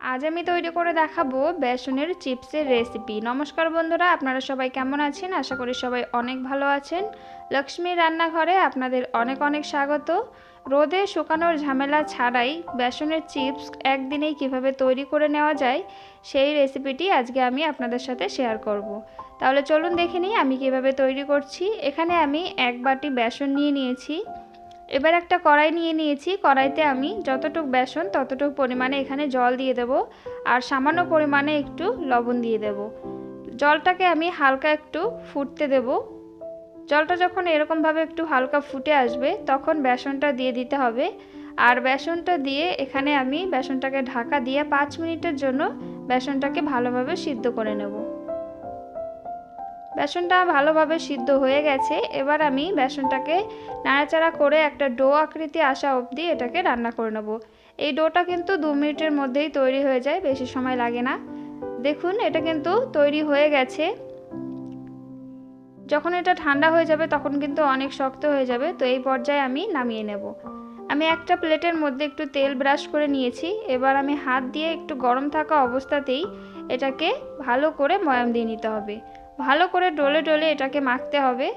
আজ আমি তৈরি করে দেখাবো বেসনের চিপসের রেসিপি। নমস্কার বন্ধুরা, আপনারা সবাই কেমন আছেন? আশা করি সবাই অনেক ভালো আছেন। লক্ষ্মী রান্নাঘরে আপনাদের অনেক অনেক স্বাগত। রোদে শুকানোর ঝামেলা ছাড়াই বেসনের চিপস একদিনেই কীভাবে তৈরি করে নেওয়া যায়, সেই রেসিপিটি আজকে আমি আপনাদের সাথে শেয়ার করব। তাহলে চলুন দেখে নিই আমি কীভাবে তৈরি করছি। এখানে আমি এক বাটি বেসন নিয়ে নিয়েছি। এবার একটা কড়াই নিয়ে নিয়েছি। কড়াইতে আমি যতটুক বেসন ততটুক পরিমাণে এখানে জল দিয়ে দেব আর সামান্য পরিমাণে একটু লবণ দিয়ে দেব। জলটাকে আমি হালকা একটু ফুটতে দেব। জলটা যখন এরকমভাবে একটু হালকা ফুটে আসবে তখন বেসনটা দিয়ে দিতে হবে। আর বেসনটা দিয়ে এখানে আমি বেসনটাকে ঢাকা দিয়ে পাঁচ মিনিটের জন্য বেসনটাকে ভালোভাবে সিদ্ধ করে নেব। বেসনটা ভালোভাবে সিদ্ধ হয়ে গেছে। এবার আমি বেসনটাকে নাড়াচাড়া করে একটা ডো আকৃতি আসা অবধি এটাকে রান্না করে নেব। এই ডোটা কিন্তু দু মিনিটের মধ্যেই তৈরি হয়ে যায়, বেশি সময় লাগে না। দেখুন, এটা কিন্তু তৈরি হয়ে গেছে। যখন এটা ঠান্ডা হয়ে যাবে, তখন কিন্তু অনেক শক্ত হয়ে যাবে। তো এই পর্যায়ে আমি নামিয়ে নেব। আমি একটা প্লেটের মধ্যে একটু তেল ব্রাশ করে নিয়েছি। এবার আমি হাত দিয়ে একটু গরম থাকা অবস্থাতেই এটাকে ভালো করে ময়াম দিয়ে নিতে হবে। ভালো করে ডলে ডলে এটাকে মাখতে হবে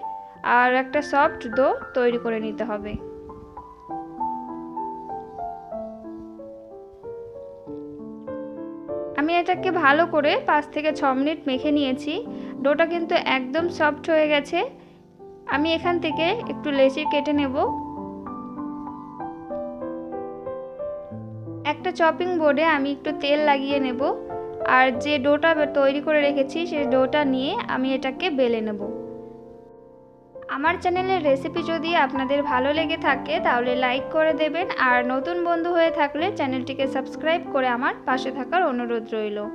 আর একটা সফট ডো তৈরি করে নিতে হবে। আমি এটাকে ভালো করে পাঁচ থেকে ছ মিনিট মেখে নিয়েছি। ডোটা কিন্তু একদম সফট হয়ে গেছে। আমি এখান থেকে একটু লেচি কেটে নেব। একটা চপিং বোর্ডে আমি একটু তেল লাগিয়ে নেব। আর যে ডোটা তৈরি করে রেখেছি, সেই ডোটা নিয়ে আমি এটাকে বেলে নেব। আমার চ্যানেলের রেসিপি যদি আপনাদের ভালো লেগে থাকে, তাহলে লাইক করে দেবেন। আর নতুন বন্ধু হয়ে থাকলে চ্যানেলটিকে সাবস্ক্রাইব করে আমার পাশে থাকার অনুরোধ রইল।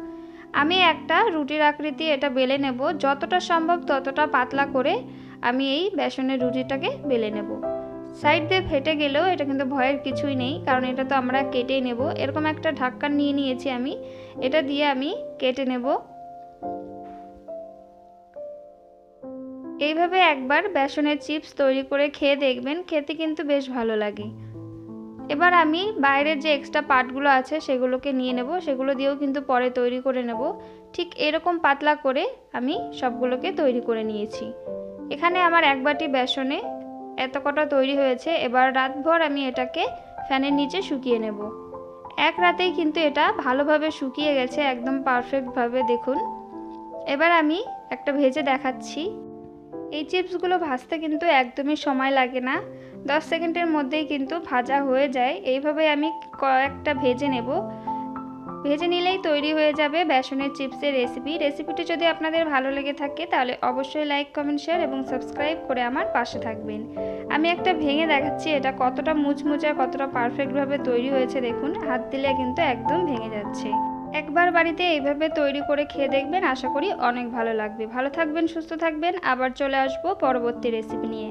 আমি একটা রুটির আকৃতি এটা বেলে নেব। যতটা সম্ভব ততটা পাতলা করে আমি এই বেসনের রুটিটাকে বেলে নেব। সাইড দিয়ে ফেটে গেলেও এটা কিন্তু ভয়ের কিছুই নেই, কারণ এটা তো আমরা কেটেই নেব। এরকম একটা ঢাক্কান নিয়ে নিয়েছি আমি, এটা দিয়ে আমি কেটে নেব। এইভাবে একবার বেসনের চিপস তৈরি করে খেয়ে দেখবেন, খেতে কিন্তু বেশ ভালো লাগে। এবার আমি বাইরের যে এক্সট্রা পার্টগুলো আছে সেগুলোকে নিয়ে নেব, সেগুলো দিয়েও কিন্তু পরে তৈরি করে নেব। ঠিক এরকম পাতলা করে আমি সবগুলোকে তৈরি করে নিয়েছি। এখানে আমার এক বাটি বেসনে এত কটা তৈরি হয়েছে, এবার রাতভর আমি এটাকে ফ্যানের নিচে শুকিয়ে নেব। এক রাতেই কিন্তু এটা ভালোভাবে শুকিয়ে গেছে, একদম পারফেক্টভাবে দেখুন। এবার আমি একটা ভেজে দেখাচ্ছি। এই চিপসগুলো ভাজতে কিন্তু একদমই সময় লাগে না। দশ সেকেন্ডের মধ্যেই কিন্তু ভাজা হয়ে যায়। এইভাবে আমি কয়েকটা ভেজে নেব। ভেজে নিলেই তৈরি হয়ে যাবে বেসনের চিপসের রেসিপি রেসিপিটি যদি আপনাদের ভালো লেগে থাকে, তাহলে অবশ্যই লাইক কমেন্ট শেয়ার এবং সাবস্ক্রাইব করে আমার পাশে থাকবেন। আমি একটা ভেঙে দেখাচ্ছি, এটা কতটা মুচমুচে, কতটা পারফেক্টভাবে তৈরি হয়েছে দেখুন, হাত দিলে কিন্তু একদম ভেঙে যাচ্ছে। একবার বাড়িতে এইভাবে তৈরি করে খেয়ে দেখবেন, আশা করি অনেক ভালো লাগবে। ভালো থাকবেন, সুস্থ থাকবেন, আবার চলে আসব পরবর্তী রেসিপি নিয়ে।